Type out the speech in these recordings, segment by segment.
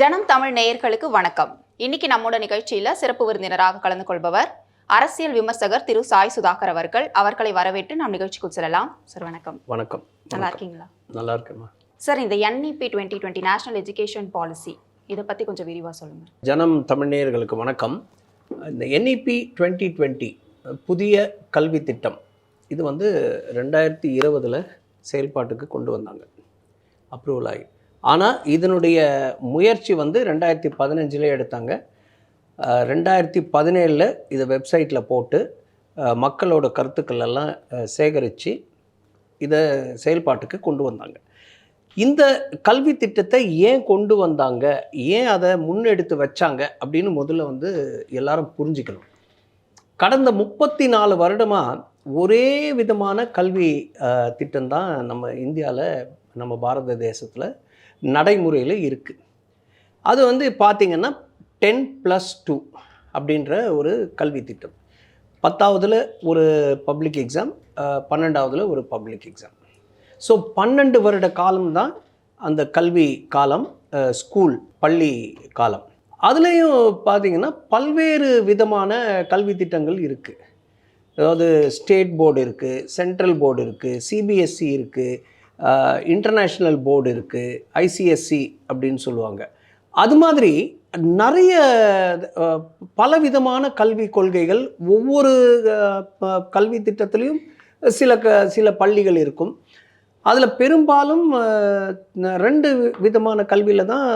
ஜனம் தமிழ் நேயர்களுக்கு வணக்கம். இன்னைக்கு நம்மோட நிகழ்ச்சியில சிறப்பு விருந்தினராக கலந்து கொள்பவர் அரசியல் விமர்சகர் திரு சாய் சுதாகர் அவர்கள். அவர்களை வரவேற்று நாம் நிகழ்ச்சிக்கு செல்லலாம். சார் வணக்கம். வணக்கம். நல்லா இருக்கீங்களா? நல்லா இருக்கேம்மா. சார் இந்த NEP twenty twenty national education policy இதை பத்தி கொஞ்சம் விரிவா சொல்லுங்க. ஜனம் தமிழ்நேயர்களுக்கு வணக்கம். இந்த என்இபி டுவெண்ட்டி டுவெண்ட்டி புதிய கல்வி திட்டம் இது வந்து ரெண்டாயிரத்தி இருபதில் செயல்பாட்டுக்கு கொண்டு வந்தாங்க. அப்ரூவல் ஆகி. ஆனால் இதனுடைய முயற்சி வந்து ரெண்டாயிரத்தி பதினஞ்சிலே எடுத்தாங்க. ரெண்டாயிரத்தி பதினேழில் இதை வெப்சைட்டில் போட்டு மக்களோட கருத்துக்கள் எல்லாம் சேகரித்து இதை செயல்பாட்டுக்கு கொண்டு வந்தாங்க. இந்த கல்வி திட்டத்தை ஏன் கொண்டு வந்தாங்க? ஏன் அதை முன்னெடுத்து வச்சாங்க? அப்படின்னு முதல்ல வந்து எல்லாரும் புரிஞ்சுக்கணும். கடந்த முப்பத்தி நாலு வருடமாக ஒரே விதமான கல்வி திட்டம் தான் நம்ம இந்தியாவில் நம்ம பாரத தேசத்தில் நடைமுறையில் இருக்குது அது வந்து பார்த்திங்கன்னா டென் ப்ளஸ் டூ அப்படின்ற ஒரு கல்வி திட்டம். பத்தாவதுல ஒரு பப்ளிக் எக்ஸாம் பன்னெண்டாவதுல ஒரு பப்ளிக் எக்ஸாம் ஸோ பன்னெண்டு வருட காலம் தான் அந்த கல்வி காலம் ஸ்கூல் பள்ளி காலம். அதுலேயும் பார்த்தீங்கன்னா பல்வேறு விதமான கல்வி திட்டங்கள் இருக்குது அதாவது ஸ்டேட் போர்டு இருக்குது சென்ட்ரல் போர்டு இருக்குது சிபிஎஸ்சி இருக்குது இன்டர்நேஷ்னல் போர்டு இருக்குது ஐசிஎஸ்சி அப்படின்னு சொல்லுவாங்க. அது மாதிரி நிறைய பலவிதமான கல்வி கொள்கைகள் ஒவ்வொரு கல்வி திட்டத்திலையும் சில க சில பள்ளிகள் இருக்கும். அதில் பெரும்பாலும் ரெண்டு விதமான கல்வியில் தான்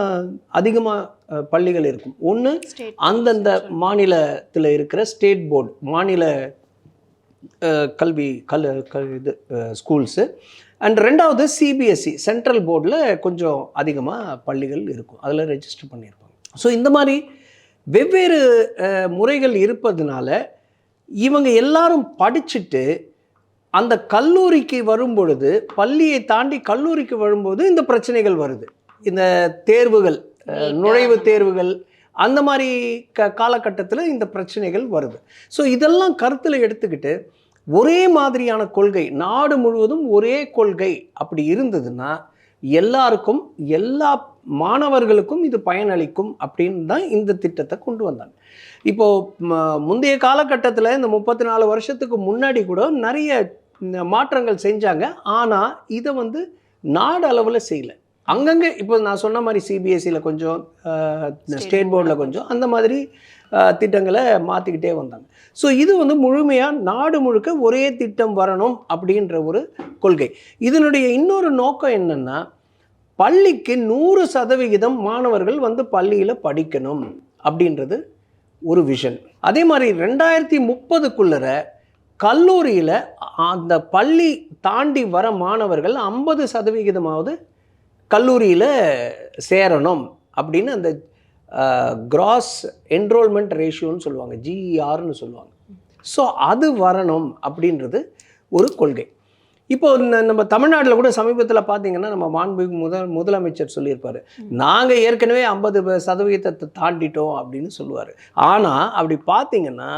அதிகமாக பள்ளிகள் இருக்கும். ஒன்று அந்தந்த மாநிலத்தில் இருக்கிற ஸ்டேட் போர்டு மாநில கல்வி கல் கல் இது ஸ்கூல்ஸு அண்ட் ரெண்டாவது சிபிஎஸ்சி சென்ட்ரல் போர்டில் கொஞ்சம் அதிகமாக பள்ளிகள் இருக்கும். அதில் ரெஜிஸ்டர் பண்ணியிருப்பாங்க. ஸோ இந்த மாதிரி வெவ்வேறு முறைகள் இருப்பதுனால இவங்க எல்லாரும் படிச்சுட்டு அந்த கல்லூரிக்கு வரும்பொழுது பள்ளியை தாண்டி கல்லூரிக்கு வரும்போது இந்த பிரச்சனைகள் வருது. இந்த தேர்வுகள் அஹ், நுழைவுத் தேர்வுகள் அந்த மாதிரி க காலகட்டத்தில் இந்த பிரச்சனைகள் வருது. ஸோ இதெல்லாம் கருத்தில் எடுத்துக்கிட்டு ஒரே மாதிரியான கொள்கை நாடு முழுவதும் ஒரே கொள்கை அப்படி இருந்ததுன்னா எல்லாருக்கும் எல்லா மாணவர்களுக்கும் இது பயனளிக்கும் அப்படின்னு தான் இந்த திட்டத்தை கொண்டு வந்தாங்க. இப்போது முந்தைய காலகட்டத்தில் இந்த முப்பத்தி நாலு வருஷத்துக்கு முன்னாடி கூட நிறைய மாற்றங்கள் செஞ்சாங்க. ஆனால் இதை வந்து நாடு அளவில் செய்யலை. அங்கங்கே இப்போ நான் சொன்ன மாதிரி சிபிஎஸ்சியில் கொஞ்சம் ஸ்டேட் போர்டில் கொஞ்சம் அந்த மாதிரி திட்டங்களை மாற்றிக்கிட்டே வந்தாங்க. ஸோ இது வந்து முழுமையாக நாடு முழுக்க ஒரே திட்டம் வரணும் அப்படின்ற ஒரு கொள்கை. இதனுடைய இன்னொரு நோக்கம் என்னென்னா பள்ளிக்கு நூறு சதவிகிதம் மாணவர்கள் வந்து பள்ளியில் படிக்கணும் அப்படின்றது ஒரு விஷன் அதே மாதிரி ரெண்டாயிரத்தி முப்பதுக்குள்ளர கல்லூரியில் அந்த பள்ளி தாண்டி வர மாணவர்கள் ஐம்பது சதவிகிதமாவது கல்லூரியில் சேரணும் அப்படின்னு அந்த கிராஸ் என்ரோல்மெண்ட் ரேஷியோன்னு சொல்லுவாங்க. ஜிஇஆர்னு சொல்லுவாங்க. ஸோ அது வரணும் அப்படின்றது ஒரு கொள்கை. இப்போ நம்ம தமிழ்நாட்டில் கூட சமீபத்தில் பார்த்தீங்கன்னா நம்ம மாண்புமிகு முதல் முதலமைச்சர் சொல்லியிருப்பார். நாங்கள் ஏற்கனவே ஐம்பது சதவீதத்தை தாண்டிட்டோம் அப்படின்னு சொல்லுவார். ஆனால் அப்படி பார்த்தீங்கன்னா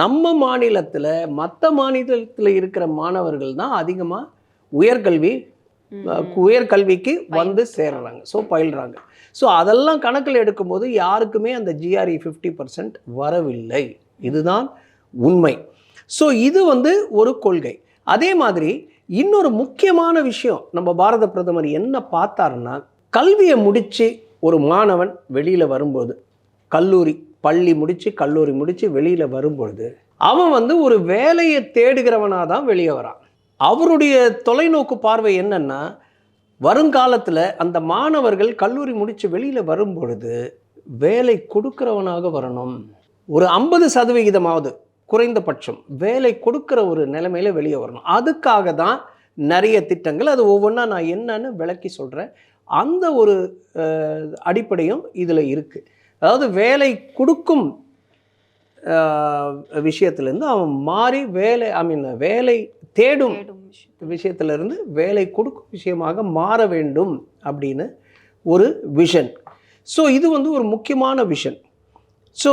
நம்ம மாநிலத்தில் மற்ற மாநிலத்தில் இருக்கிற மாணவர்கள் தான் அதிகமாக உயர்கல்வி அஹ், உயர்கல்விக்கு வந்து சேர்றாங்க. ஸோ பயில்றாங்க. ஸோ அதெல்லாம் கணக்கில் எடுக்கும்போது யாருக்குமே அந்த ஜிஆர்இ ஃபிஃப்டி பர்சன்ட் வரவில்லை. இதுதான் உண்மை. ஸோ இது வந்து ஒரு கொள்கை. அதே மாதிரி இன்னொரு முக்கியமான விஷயம் நம்ம பாரத பிரதமர் என்ன பார்த்தாருன்னா கல்வியை முடித்து ஒரு மாணவன் வெளியில் வரும்போது கல்லூரி பள்ளி முடித்து கல்லூரி முடித்து வெளியில் வரும்பொழுது அவன் வந்து ஒரு வேலையை தேடுகிறவனாக தான் வெளியே வரான். அவருடைய தொலைநோக்கு பார்வை என்னென்னா வருங்காலத்தில் அந்த மாணவர்கள் கல்லூரி முடித்து வெளியில் வரும்பொழுது வேலை கொடுக்கிறவனாக வரணும். ஒரு ஐம்பது சதவிகிதமாவது குறைந்தபட்சம் வேலை கொடுக்கிற ஒரு நிலைமையில் வெளியே வரணும். அதுக்காக தான் நிறைய திட்டங்கள் அது ஒவ்வொன்றா நான் என்னன்னு விளக்கி சொல்கிறேன் அந்த ஒரு அடிப்படையும் இதில் இருக்குது அதாவது வேலை கொடுக்கும் விஷயத்துலேருந்து அவன் மாறி வேலை ஐ மீன் வேலை தேடும் விஷயம். விஷயத்திலிருந்து வேலை கொடுக்கும் விஷயமாக மாற வேண்டும் அப்படின்னு ஒரு விஷன் ஸோ இது வந்து ஒரு முக்கியமான விஷன் ஸோ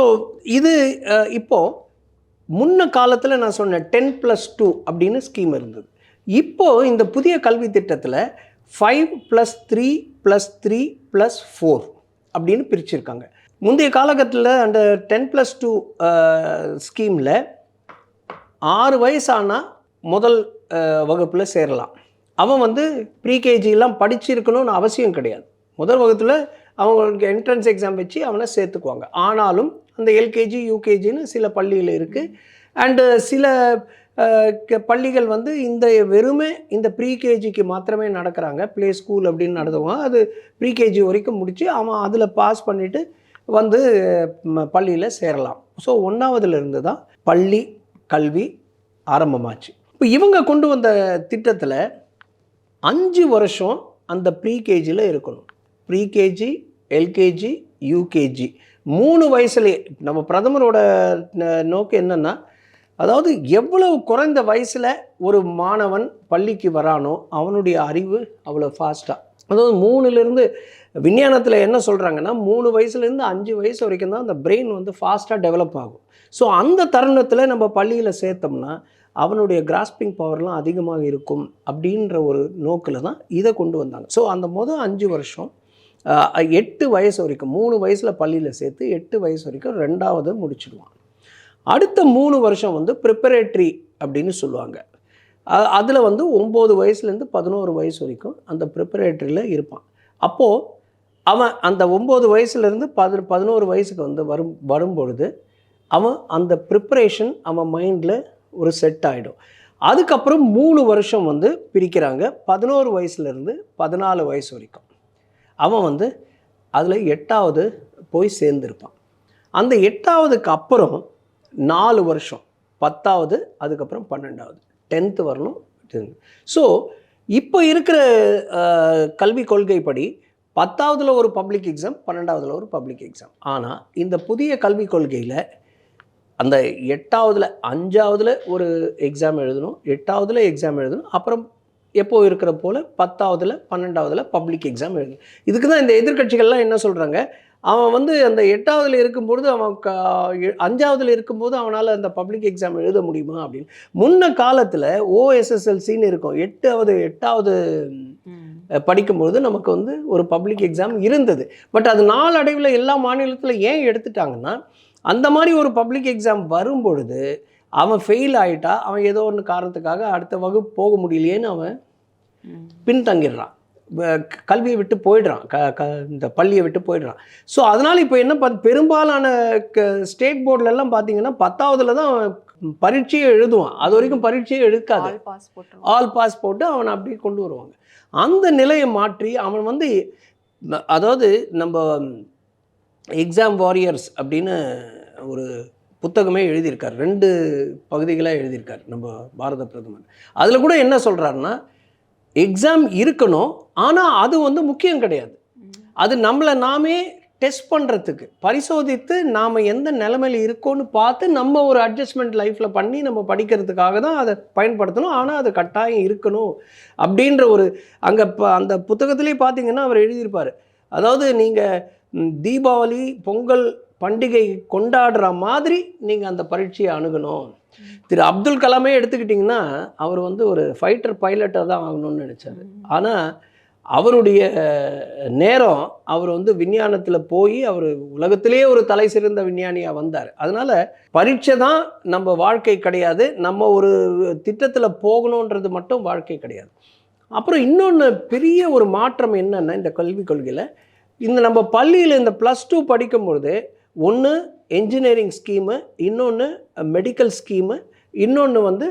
இது அஹ், இப்போ முன்ன காலத்தில் நான் சொன்னேன் டென் ப்ளஸ் டூ அப்படின்னு ஸ்கீம் இருந்தது. இப்போ இந்த புதிய கல்வி திட்டத்தில் five plus three plus three plus four அப்படின்னு பிரிச்சிருக்காங்க. முந்தைய காலகட்டத்தில் அந்த டென் ப்ளஸ் டூ ஸ்கீமில் ஆறு வயசானா முதல் வகுப்பில் சேரலாம். அவன் வந்து ப்ரீகேஜிலாம் படிச்சிருக்கணும்னு அவசியம் கிடையாது. முதல் வகுப்பில் அவங்களுக்கு என்ட்ரன்ஸ் எக்ஸாம் வச்சு அவனை சேர்த்துக்குவாங்க. ஆனாலும் அந்த எல்கேஜி யூகேஜின்னு சில பள்ளியில் இருக்குது அண்டு சில க- பள்ளிகள் வந்து இந்த வெறுமே இந்த ப்ரீகேஜிக்கு மாத்திரமே நடக்கிறாங்க. ப்ளே ஸ்கூல் அப்படின்னு நடத்துவாங்க அது ப்ரீகேஜி வரைக்கும் முடித்து அவன் அதில் பாஸ் பண்ணிவிட்டு வந்து பள்ளியில் சேரலாம். ஸோ ஒன்றாவதுலேருந்து தான் பள்ளி கல்வி ஆரம்பமாச்சு. இப்போ இவங்க கொண்டு வந்த திட்டத்தில் அஞ்சு வருஷம் அந்த ப்ரீகேஜியில் இருக்கணும். ப்ரீகேஜி எல்கேஜி யூகேஜி மூணு வயசுலேயே நம்ம பிரதமரோட ந- நோக்கம் என்னென்னா அதாவது எவ்வளவு குறைந்த வயசில் ஒரு மாணவன் பள்ளிக்கு வரானோ அவனுடைய அறிவு அவ்வளோ ஃபாஸ்ட்டாக அதாவது மூணுலேருந்து விஞ்ஞானத்தில் என்ன சொல்கிறாங்கன்னா மூணு வயசுலேருந்து அஞ்சு வயசு வரைக்கும் தான் அந்த பிரெயின் வந்து ஃபாஸ்ட்டாக டெவலப் ஆகும். ஸோ அந்த தருணத்தில் நம்ம பள்ளியில் சேர்த்தோம்னா அவனுடைய கிராஸ்பிங் பவர்லாம் அதிகமாக இருக்கும் அப்படின்ற ஒரு நோக்கில் தான் இதை கொண்டு வந்தாங்க. ஸோ அந்த மொதல் அஞ்சு வருஷம் எட்டு வயசு வரைக்கும் மூணு வயசில் பள்ளியில் சேர்த்து எட்டு வயசு வரைக்கும் ரெண்டாவது முடிச்சிடுவான். அடுத்த மூணு வருஷம் வந்து ப்ரிப்பரேட்ரி அப்படின்னு சொல்லுவாங்க. அதில் வந்து ஒம்பது வயசுலேருந்து பதினோரு வயசு வரைக்கும் அந்த ப்ரிப்பரேட்டரியில் இருப்பான். அப்போது அவன் அந்த ஒம்பது வயசுலேருந்து பதி பதினோரு வயசுக்கு வந்து வரும் வரும்பொழுது அவன் அந்த ப்ரிப்பரேஷன் அவன் மைண்டில் ஒரு செட் ஆகிடும் அதுக்கப்புறம் மூணு வருஷம் வந்து பிரிக்கிறாங்க. பதினோரு வயசுலேருந்து பதினாலு வயசு வரைக்கும். அவன் வந்து அதில் எட்டாவது போய் சேர்ந்துருப்பான். அந்த எட்டாவதுக்கு அப்புறம் நாலு வருஷம். பத்தாவது அதுக்கப்புறம் பன்னெண்டாவது. டென்த்து வரணும். ஸோ இப்போ இருக்கிற கல்வி கல்விக் கொள்கைப்படி பத்தாவதுல ஒரு பப்ளிக் எக்ஸாம் பன்னெண்டாவதுல ஒரு பப்ளிக் எக்ஸாம் ஆனால் இந்த புதிய கல்விக் கொள்கையில் அந்த எட்டாவதுல அஞ்சாவதுல ஒரு எக்ஸாம் எழுதணும் எட்டாவதுல எக்ஸாம் எழுதணும் அப்புறம் எப்போ இருக்கிற போல் பத்தாவதுல பன்னெண்டாவதுல பப்ளிக் எக்ஸாம் எழுதணும். இதுக்கு தான் இந்த எதிர்க்கட்சிகள்லாம் என்ன சொல்கிறாங்க அவன் வந்து அந்த எட்டாவதுல இருக்கும்பொழுது அவன் க அஞ்சாவதுல இருக்கும்போது அவனால் அந்த பப்ளிக் எக்ஸாம் எழுத முடியுமா அப்படின்னு. முன்ன காலத்தில் ஓஎஸ்எஸ்எல்சின்னு இருக்கும். எட்டாவது எட்டாவது அஹ், படிக்கும்போது நமக்கு வந்து ஒரு பப்ளிக் எக்ஸாம் இருந்தது. பட் அது நாளடைவில் எல்லா மாநிலத்தில் ஏன் எடுத்துட்டாங்கன்னா அந்த மாதிரி ஒரு பப்ளிக் எக்ஸாம் வரும்பொழுது அவன் ஃபெயில் ஆயிட்டா அவன் ஏதோ ஒன்று காரணத்துக்காக அடுத்த வகுப்பு போக முடியலையேன்னு அவன் பின்தங்கிடுறான். கல்வியை விட்டு போயிடுறான். க க இந்த பள்ளியை விட்டு போயிடுறான். ஸோ அதனால் இப்போ என்ன பண் பெரும்பாலான க ஸ்டேட் போர்டுலெல்லாம் பார்த்தீங்கன்னா பத்தாவதுல தான் அவன் பரீட்சையை எழுதுவான். அது வரைக்கும் பரீட்சையை எடுக்காது ஆல் பாஸ் போட்டு. அவனை அப்படியே கொண்டு வருவாங்க. அந்த நிலையை மாற்றி அவன் வந்து அதாவது நம்ம எக்ஸாம் வாரியர்ஸ் அப்படின்னு ஒரு புத்தகமே எழுதியிருக்கார். ரெண்டு பகுதிகளாக எழுதியிருக்கார் நம்ம பாரத பிரதமர். அதில் கூட என்ன சொல்கிறாருன்னா எக்ஸாம் இருக்கணும் ஆனால் அது வந்து முக்கியம் கிடையாது. அது நம்மளை நாமே டெஸ்ட் பண்ணுறதுக்கு பரிசோதித்து நாம் எந்த நிலமையில் இருக்கோன்னு பார்த்து நம்ம ஒரு அட்ஜஸ்ட்மெண்ட் லைஃப்பில் பண்ணி நம்ம படிக்கிறதுக்காக தான் அதை பயன்படுத்தணும். ஆனால் அது கட்டாயம் இருக்கணும். அப்படின்ற ஒரு அங்கே இப்போ அந்த புத்தகத்திலே பார்த்தீங்கன்னா அவர் எழுதியிருப்பார். அதாவது நீங்கள் தீபாவளி பொங்கல் பண்டிகை கொண்டாடுற மாதிரி நீங்கள் அந்த பரீட்சையை அணுகணும். திரு அப்துல் கலாமே எடுத்துக்கிட்டிங்கன்னா அவர் வந்து ஒரு ஃபைட்டர் பைலட்டாக தான் ஆகணும்னு நினச்சார். ஆனால் அவருடைய நேரம் அவர் வந்து விஞ்ஞானத்தில் போய் அவர் உலகத்திலேயே ஒரு தலை சிறந்த விஞ்ஞானியாக வந்தார். அதனால் பரீட்சை தான் நம்ம வாழ்க்கை கிடையாது. நம்ம ஒரு திட்டத்தில் போகணுன்றது மட்டும் வாழ்க்கை கிடையாது. அப்புறம் இன்னொன்று பெரிய ஒரு மாற்றம் என்னென்னா இந்த கல்விக் கொள்கையில் இந்த நம்ம பள்ளியில் இந்த ப்ளஸ் டூ படிக்கும்பொழுது ஒன்று என்ஜினியரிங் ஸ்கீமு இன்னொன்று மெடிக்கல் ஸ்கீமு இன்னொன்று வந்து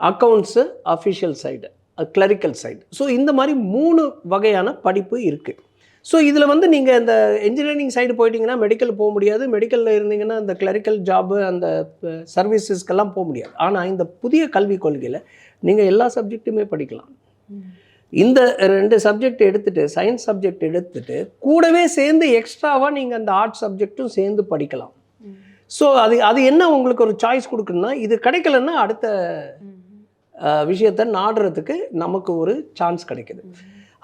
accounts official side clerical side so இந்த மாதிரி மூணு வகையான படிப்பு இருக்குது ஸோ இதில் வந்து நீங்கள் இந்த இன்ஜினியரிங் சைடு போயிட்டீங்கன்னா மெடிக்கல் போக முடியாது. மெடிக்கலில் இருந்தீங்கன்னா அந்த கிளரிக்கல் ஜாபு அந்த சர்வீசஸ்க்கெல்லாம் போக முடியாது. ஆனால் இந்த புதிய கல்விக் கொள்கையில் நீங்கள் எல்லா சப்ஜெக்ட்டுமே படிக்கலாம். இந்த ரெண்டு சப்ஜெக்ட் எடுத்துட்டு சயின்ஸ் சப்ஜெக்ட் எடுத்துட்டு கூடவே சேர்ந்து எக்ஸ்ட்ராவாக நீங்கள் அந்த ஆர்ட்ஸ் சப்ஜெக்ட்டும் சேர்ந்து படிக்கலாம். ஸோ அது அது என்ன உங்களுக்கு ஒரு சாய்ஸ் கொடுக்குன்னா இது கிடைக்கலன்னா அடுத்த விஷயத்தை நாடுறதுக்கு நமக்கு ஒரு சான்ஸ் கிடைக்குது.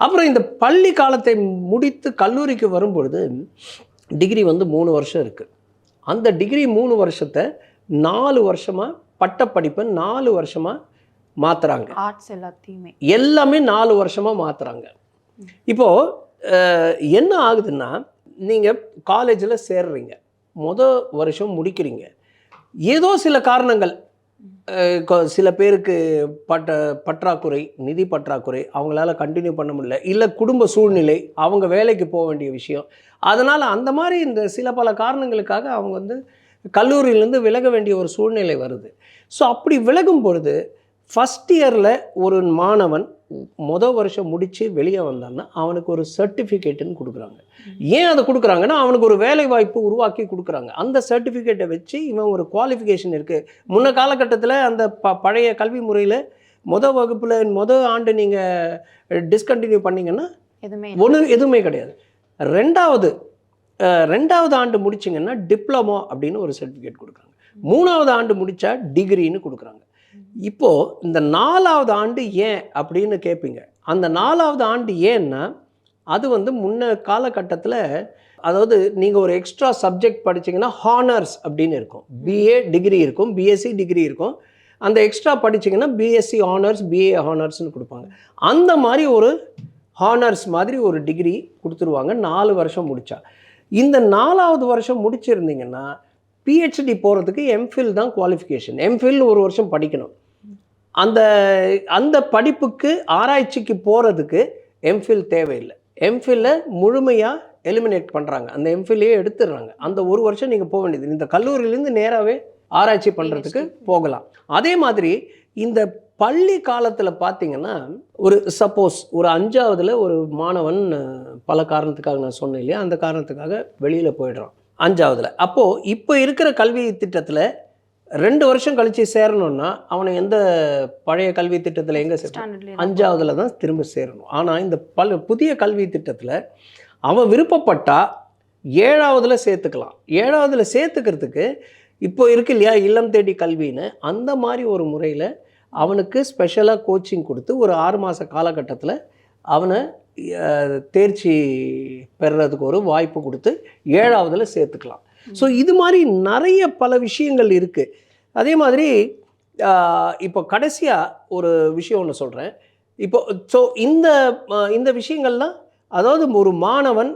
அப்புறம் இந்த பள்ளி காலத்தை முடித்து கல்லூரிக்கு வரும்பொழுது டிகிரி வந்து மூணு வருஷம் இருக்குது அந்த டிகிரி மூணு வருஷத்தை நாலு வருஷமாக பட்டப்படிப்பை நாலு வருஷமாக மாற்றுறாங்க ஆர்ட்ஸ் எல்லாத்தையுமே. எல்லாமே நாலு வருஷமாக மாற்றுறாங்க இப்போது என்ன ஆகுதுன்னா நீங்கள் காலேஜில் சேர்றீங்க. மொதல் வருஷம் முடிக்கிறீங்க. ஏதோ சில காரணங்கள் சில பேருக்கு பட்ட பற்றாக்குறை நிதி பற்றாக்குறை அவங்களால கண்டினியூ பண்ண முடியல. இல்லை குடும்ப சூழ்நிலை அவங்க வேலைக்கு போக வேண்டிய விஷயம். அதனால் அந்த மாதிரி இந்த சில பல காரணங்களுக்காக அவங்க வந்து கல்லூரியிலேருந்து விலக வேண்டிய ஒரு சூழ்நிலை வருது. ஸோ அப்படி விலகும் பொழுது ஃபஸ்ட் இயரில் ஒரு மாணவன் மொதல் வருஷம் முடித்து வெளியே வந்தான்னா அவனுக்கு ஒரு சர்டிஃபிகேட்டுன்னு கொடுக்குறாங்க. ஏன் அதை கொடுக்குறாங்கன்னா அவனுக்கு ஒரு வேலை வாய்ப்பு உருவாக்கி கொடுக்குறாங்க. அந்த சர்டிஃபிகேட்டை வச்சு இவன் ஒரு குவாலிஃபிகேஷன் இருக்குது முன்ன காலகட்டத்தில் அந்த ப பழைய கல்வி முறையில் மொதல் வகுப்பில் மொதல் ஆண்டு நீங்கள் டிஸ்கண்டினியூ பண்ணீங்கன்னா எதுவுமே ஒன்று எதுவுமே கிடையாது. ரெண்டாவது ரெண்டாவது ஆண்டு முடிச்சிங்கன்னா டிப்ளமோ அப்படின்னு ஒரு சர்டிஃபிகேட் கொடுக்குறாங்க. மூணாவது ஆண்டு முடித்தா டிகிரின்னு கொடுக்குறாங்க. இப்போது இந்த நாலாவது ஆண்டு ஏன் அப்படின்னு கேட்பீங்க அந்த நாலாவது ஆண்டு ஏன்னா அது வந்து முன்ன காலகட்டத்தில் அதாவது நீங்கள் ஒரு எக்ஸ்ட்ரா சப்ஜெக்ட் படிச்சீங்கன்னா ஹானர்ஸ் அப்படின்னு இருக்கும். பிஏ டிகிரி இருக்கும் பிஎஸ்சி டிகிரி இருக்கும். அந்த எக்ஸ்ட்ரா படிச்சீங்கன்னா பிஎஸ்சி ஹானர்ஸ் பிஏ ஹானர்ஸ்னு கொடுப்பாங்க. அந்த மாதிரி ஒரு ஹானர்ஸ் மாதிரி ஒரு டிகிரி கொடுத்துருவாங்க. நாலு வருஷம் முடித்தா இந்த நாலாவது வருஷம் முடிச்சிருந்தீங்கன்னா பிஹெச்டி போகிறதுக்கு எம்ஃபில் தான் குவாலிஃபிகேஷன் எம்ஃபில் ஒரு வருஷம் படிக்கணும். அந்த அந்த படிப்புக்கு ஆராய்ச்சிக்கு போகிறதுக்கு எம்ஃபில் தேவையில்லை. எம்ஃபில்ல முழுமையாக எலிமினேட் பண்ணுறாங்க அந்த எம்ஃபில்லையே எடுத்துடுறாங்க. அந்த ஒரு வருஷம் நீங்கள் போக வேண்டியது இந்த கல்லூரியிலேருந்து நேராகவே ஆராய்ச்சி பண்ணுறதுக்கு போகலாம். அதே மாதிரி இந்த பள்ளி காலத்தில் பார்த்தீங்கன்னா ஒரு சப்போஸ் ஒரு அஞ்சாவதுல ஒரு மாணவன் பல காரணத்துக்காக நான் சொன்னேன் இல்லையா? அந்த காரணத்துக்காக வெளியில் போயிடுறான். அஞ்சாவதுல. அப்போது இப்போ இருக்கிற கல்வி திட்டத்தில் ரெண்டு வருஷம் கழிச்சு சேரணும்னா அவனை எந்த பழைய கல்வி திட்டத்தில் எங்கே ஸ்டாண்டர்ட்ல அஞ்சாவதுல தான் திரும்ப சேரணும். ஆனால் இந்த பல புதிய கல்வி திட்டத்தில் அவன் விருப்பப்பட்டா ஏழாவதுல சேர்த்துக்கலாம். ஏழாவதுல சேர்த்துக்கிறதுக்கு இப்போ இருக்கு இல்லையா இல்லம் தேடி கல்வின்னு அந்த மாதிரி ஒரு முறையில் அவனுக்கு ஸ்பெஷலாக கோச்சிங் கொடுத்து ஒரு ஆறு மாத காலகட்டத்தில் அவனை தேர்ச்சி பெறுறதுக்கு ஒரு வாய்ப்பு கொடுத்து ஏழாவதில் சேர்த்துக்கலாம். ஸோ இது மாதிரி நிறைய பல விஷயங்கள் இருக்குது அதே மாதிரி இப்போ கடைசியாக ஒரு விஷயம் ஒன்று சொல்கிறேன் இப்போ ஸோ இந்த இந்த விஷயங்கள்லாம் அதாவது ஒரு மாணவன்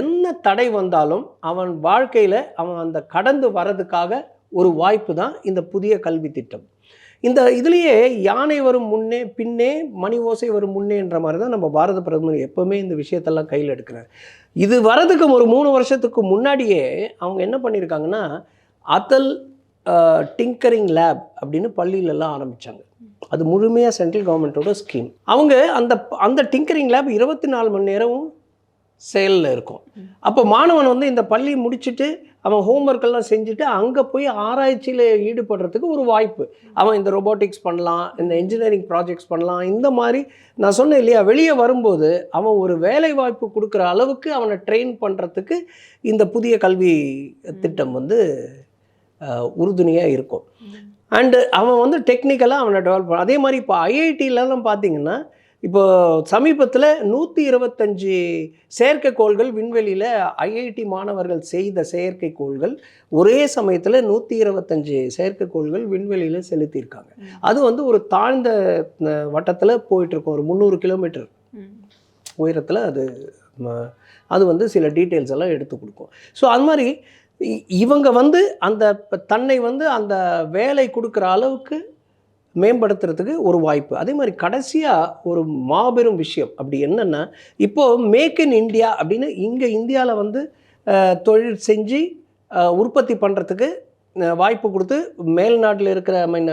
என்ன தடை வந்தாலும் அவன் வாழ்க்கையில் அவன் அந்த கடந்து வர்றதுக்காக ஒரு வாய்ப்பு தான் இந்த புதிய கல்வி திட்டம். இந்த இதுலேயே யானை வரும் முன்னே பின்னே மணி ஓசை வரும் முன்னே என்ற மாதிரி தான் நம்ம பாரத பிரதமர் எப்போவுமே இந்த விஷயத்தெல்லாம் கையில் எடுக்கிறார். இது வரதுக்கு ஒரு மூணு வருஷத்துக்கு முன்னாடியே அவங்க என்ன பண்ணியிருக்காங்கன்னா அத்தல் டிங்கரிங் லேப் அப்படின்னு பள்ளியிலலாம் ஆரம்பித்தாங்க அது முழுமையாக சென்ட்ரல் கவர்மெண்ட்டோட ஸ்கீம். அவங்க அந்த அந்த டிங்கரிங் லேப் இருபத்தி நாலு மணி நேரமும் செயலில் இருக்கும். அப்போ மாணவன் வந்து இந்த பள்ளி முடிச்சுட்டு அவன் ஹோம்ஒர்க் எல்லாம் செஞ்சுட்டு அங்கே போய் ஆராய்ச்சியில் ஈடுபடுறதுக்கு ஒரு வாய்ப்பு. அவன் இந்த ரொபோட்டிக்ஸ் பண்ணலாம் இந்த இன்ஜினியரிங் ப்ராஜெக்ட்ஸ் பண்ணலாம் இந்த மாதிரி நான் சொன்னேன் இல்லையா வெளியே வரும்போது அவன் ஒரு வேலை வாய்ப்பு கொடுக்குற அளவுக்கு அவனை ட்ரெயின் பண்ணுறதுக்கு இந்த புதிய கல்வி திட்டம் வந்து உறுதுணையாக இருக்கும். அண்டு அவன் வந்து டெக்னிக்கலாக அவனை டெவலப் பண்ண அதே மாதிரி இப்போ ஐஐடிலலாம் பார்த்தீங்கன்னா இப்போ சமீபத்தில் நூற்றி இருபத்தஞ்சி செயற்கைக்கோள்கள் விண்வெளியில் ஐஐடி மாணவர்கள் செய்த செயற்கைக்கோள்கள் ஒரே சமயத்தில் நூற்றி இருபத்தஞ்சி செயற்கைக்கோள்கள் விண்வெளியில் செலுத்தியிருக்காங்க. அது வந்து ஒரு தாழ்ந்த வட்டத்தில் போயிட்டுருக்கும். ஒரு முந்நூறு கிலோமீட்டர் உயரத்தில் அது அது வந்து சில டீட்டெயில்ஸ் எல்லாம் எடுத்து கொடுக்கும். ஸோ அது மாதிரி இவங்க வந்து அந்த தன்னை வந்து அந்த வேலை கொடுக்குற அளவுக்கு மேம்படுத்துறதுக்கு ஒரு வாய்ப்பு. அதே மாதிரி கடைசியாக ஒரு மாபெரும் விஷயம் அப்படி என்னென்னா இப்போது மேக் இன் இந்தியா அப்படின்னு இங்கே இந்தியாவில் வந்து தொழில் செஞ்சு உற்பத்தி பண்ணுறதுக்கு வாய்ப்பு கொடுத்து மேல்நாட்டில் இருக்கிற ஐ மீன்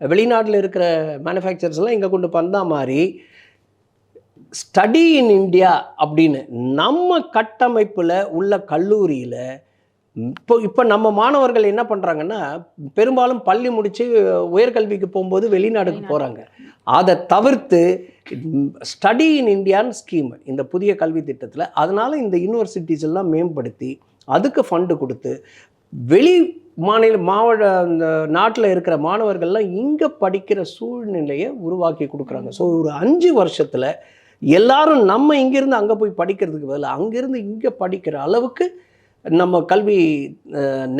வெளிநாட்டில் இருக்கிற மேனுஃபேக்சர்ஸ்லாம் இங்கே கொண்டு வந்தா மாதிரி ஸ்டடி இன் இந்தியா அப்படின்னு நம்ம கட்டமைப்பில் உள்ள கல்லூரியில் இப்போ இப்போ நம்ம மாணவர்கள் என்ன பண்ணுறாங்கன்னா பெரும்பாலும் பள்ளி முடித்து உயர்கல்விக்கு போகும்போது வெளிநாடுக்கு போகிறாங்க அதை தவிர்த்து ஸ்டடி இன் இந்தியான்னு ஸ்கீம் இந்த புதிய கல்வி திட்டத்தில் அதனால் இந்த யூனிவர்சிட்டிஸ் எல்லாம் மேம்படுத்தி அதுக்கு ஃபண்டு கொடுத்து வெளி மாநில மாவட்ட அந்த நாட்டில் இருக்கிற மாணவர்கள்லாம் இங்கே படிக்கிற சூழ்நிலையை உருவாக்கி கொடுக்குறாங்க. ஸோ ஒரு அஞ்சு வருஷத்தில் எல்லாரும் நம்ம இங்கேருந்து அங்கே போய் படிக்கிறதுக்கு பதிலாக அங்கேருந்து இங்கே படிக்கிற அளவுக்கு நம்ம கல்வி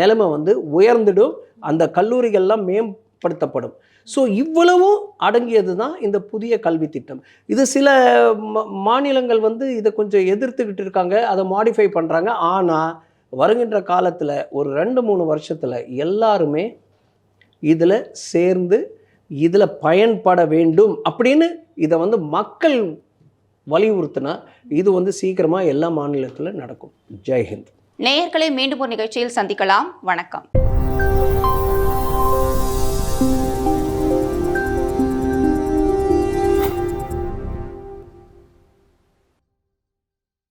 நிலைமை வந்து உயர்ந்துடும். அந்த கல்லூரிகள்லாம் மேம்படுத்தப்படும். ஸோ இவ்வளவும் அடங்கியது தான் இந்த புதிய கல்வி திட்டம். இது சில மாநிலங்கள் வந்து இதை கொஞ்சம் எதிர்த்துக்கிட்டு இருக்காங்க. அதை மாடிஃபை பண்ணுறாங்க ஆனால் வருகின்ற காலத்தில் ஒரு ரெண்டு மூணு வருஷத்தில் எல்லாருமே இதில் சேர்ந்து இதில் பயன்பட வேண்டும் அப்படின்னு இதை வந்து மக்கள் வலியுறுத்தினா இது வந்து சீக்கிரமாக எல்லா மாநிலத்திலும் நடக்கும். ஜெய்ஹிந்த் நேயர்களை மீண்டும் ஒரு நிகழ்ச்சியில் சந்திக்கலாம். வணக்கம்.